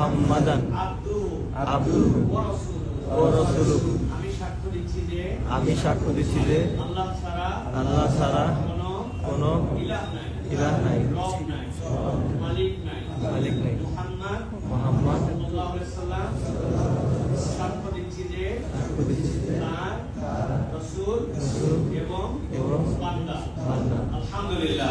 মুহাম্মাদান আমি সাক্ষ্য দিচ্ছি যে আল্লাহ ছাড়া ছাড়া কোনো ইলাহ নাই। মালিক নাই। মুহাম্মদ সাক্ষ্য দিচ্ছি যে এবং আলহামদুলিল্লাহ।